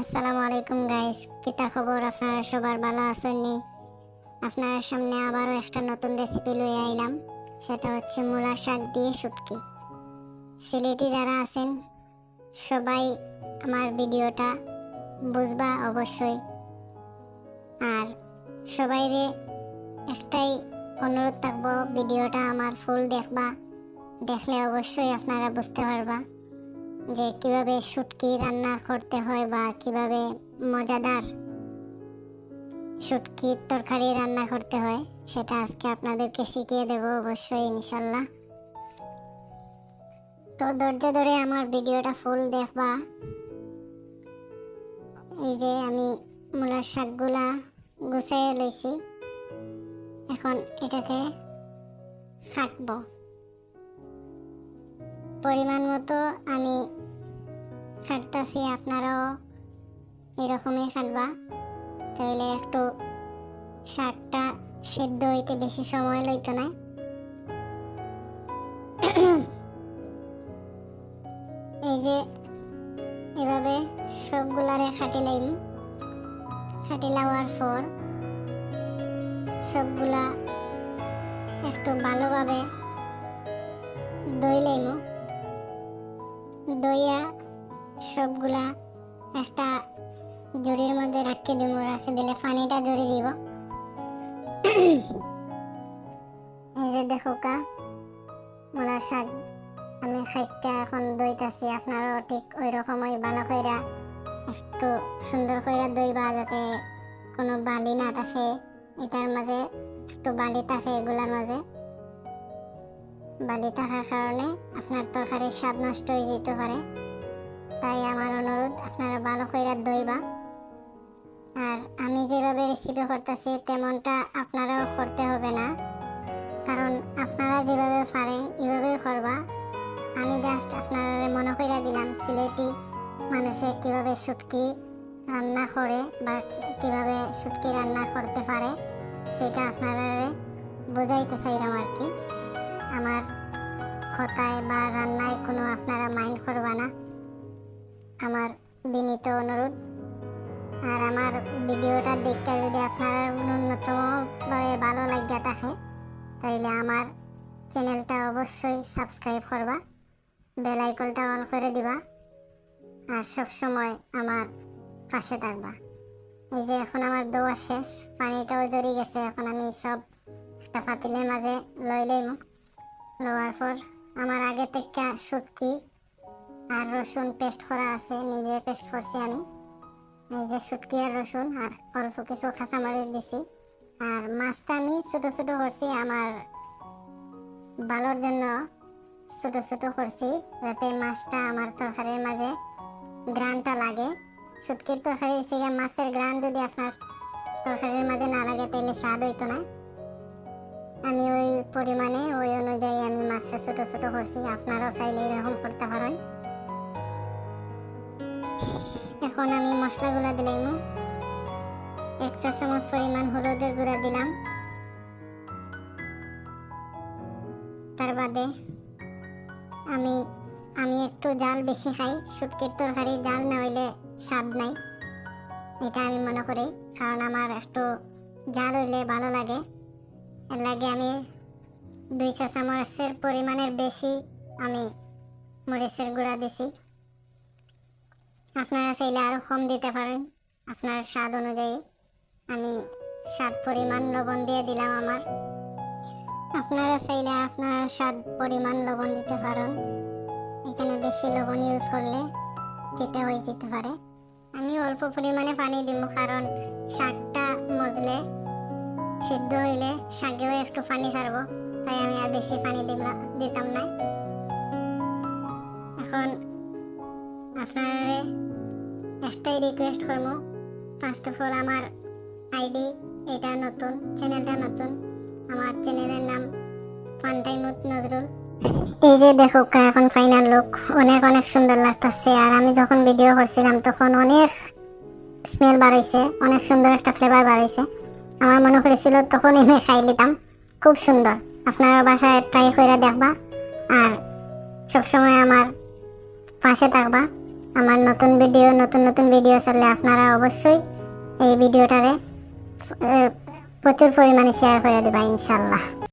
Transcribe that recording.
আসসালামু আলাইকুম গাইস কিতা খবর? আপনারা সবার ভালো আছেন নি? আপনার সামনে আবারও একটা নতুন রেসিপি লয়ে আইলাম। সেটা হচ্ছে মূলা শাক দিয়ে শুটকি। সিলেটি যারা আছেন, সবাই আমার ভিডিওটা বুঝবা অবশ্যই। আর সবাইরে একটাই অনুরোধ থাকব, ভিডিওটা আমার ফুল দেখবা। দেখলে অবশ্যই আপনারা বুঝতে পারবা। যে কীভাবে শুটকি রান্না করতে হয় বা কীভাবে মজাদার শুটকির তরকারি রান্না করতে হয়, সেটা আজকে আপনাদেরকে শিখিয়ে দেব অবশ্যই, ইনশাল্লাহ। তো ধৈর্য ধরে আমার ভিডিওটা ফুল দেখবা। এই যে আমি মূলার শাকগুলা গুছিয়ে লইছি। এখন এটাকে কাটবো পরিমাণ মতো আমি কাটতেছি আপনারাও এরকমই কাটবা তাহলে একটু শাকটা সেদ্ধ হইতে বেশি সময় লইতো না। এই যে এভাবে সবগুলারে খাটি লাইম খাটি লাওয়ার পর সবগুলা একটু ভালোভাবে দই লাইমু দইয়া সবগুলা একটা জুড়ির মধ্যে রাখি দিব, রাখি দিলে পানিটা জড়ি দিব। এই যে দেখো কা, মলার শাক আমি খাইটা এখন দইতাছি, আপনারও ঠিক ওই রকমই ভালো কইরা, একটু সুন্দর কইরা দইবা যাতে কোনো বালি না থাকে, এটার মাঝে একটু বালি থাকে এগুলার মাঝে। বালি থাকার কারণে আপনার তরকারির স্বাদ নষ্ট হয়ে যেতে পারে। তাই আমার অনুরোধ, আপনারা ভালো করে দইবা। আর আমি যেভাবে রেসিপি করতেছি, তেমনটা আপনারাও করতে হবে না। কারণ আপনারা যেভাবে পারেন এভাবেই করবা। আমি জাস্ট আপনারা মনে করে দিলাম, সিলেটি মানুষে কীভাবে শুটকি রান্না করে বা কীভাবে শুটকি রান্না করতে পারে, সেটা আপনারা বোঝাইতে চাইলাম আর কি। আমার কথায় বা রান্নায় কোনো আপনারা মাইন্ড করবা না। আমার বিনীত অনুরোধ। আর আমার ভিডিওটা দেখতে যদি আপনারা ন্যূনতমভাবে ভালো লাগিয়া থাকে, তাইলে আমার চ্যানেলটা অবশ্যই সাবস্ক্রাইব করবা, বেল আইকনটা অন করে দিবা, আর সব সময় আমার পাশে থাকবা। এই যে এখন আমার দোয়া শেষ, পানিটাও জড়ি গেছে, এখন আমি সব একটা পাতিলের মাঝে লই লইমু। লওয়ার পর আমার আগে থেকে শুটকি আর রসুন পেস্ট করা আছে নিজে পেস্ট করছি আমি। এই যে শুটকি আর রসুন, আর অল্প কিছু কাঁচামরিচ দিছি। আর মাছটা আমি ছোটো ছোটো করছি, আমার ভালোর জন্য ছোটো ছোটো করছি, যাতে মাছটা আমার তরকারির মাঝে গ্রানটা লাগে। শুটকির তরকারি থেকে মাছের গ্রান যদি আপনার তরকারির মাঝে না লাগে, তাহলে স্বাদ হইতো না। আমি ওই পরিমাণে, ওই অনুযায়ী আমি মাছটা ছোট ছোট করছি, আপনারাও চাইলে এরকম করতে পারেন। এখন আমি মশলা মশলাগুলো দিলাম। এক চা চামচ পরিমাণ হলুদের গুঁড়া দিলাম। তার বাদে আমি আমি একটু জাল বেশি খাই, শুটকির তরকারি জাল না হইলে স্বাদ নাই। এটা আমি মনে করি, কারণ আমার একটু জাল হইলে ভালো লাগে। এর লাগে আমি দুই চা চামচের পরিমাণের বেশি আমি মরিচের গুঁড়া দিছি। আপনারা চাইলে আরও কম দিতে পারেন। আপনার স্বাদ অনুযায়ী। আমি স্বাদ পরিমাণ লবণ দিয়ে দিলাম আমার। আপনারা চাইলে আপনার স্বাদ পরিমাণ লবণ দিতে পারেন। এখানে বেশি লবণ ইউজ করলে খেতে হয়ে যেতে পারে। আমি অল্প পরিমাণে পানি দিব কারণ শাকটা মজলে সিদ্ধ হইলে শাকেও একটু পানি ছাড়বো। তাই আমি আর বেশি পানি দিলাম দিতাম না। এখন আপনারা একটাই রিকোয়েস্ট করব। ফার্স্ট অফ অল আমার আইডি এটা নতুন চ্যানেলটা নতুন। আমার চ্যানেলের নাম ফান টাইম উইথ নজরুল এই যে দেখো, এখন ফাইনাল লুক অনেক অনেক সুন্দর লাগতেছে। আর আমি যখন ভিডিও করছিলাম, তখন অনেক স্মেল বাড়াইছে। অনেক সুন্দর একটা ফ্লেভার বাড়াইছে। আমার মনে করেছিল তখন এমনি খাই নিতাম। খুব সুন্দর। আপনারা বাসায় ট্রাই করে দেখবা। আর সবসময় আমার পাশে থাকবা। আমার নতুন ভিডিও, নতুন নতুন ভিডিও চললে আপনারা অবশ্যই এই ভিডিওটারে প্রচুর পরিমাণে শেয়ার করে দেবা, ইনশাল্লাহ।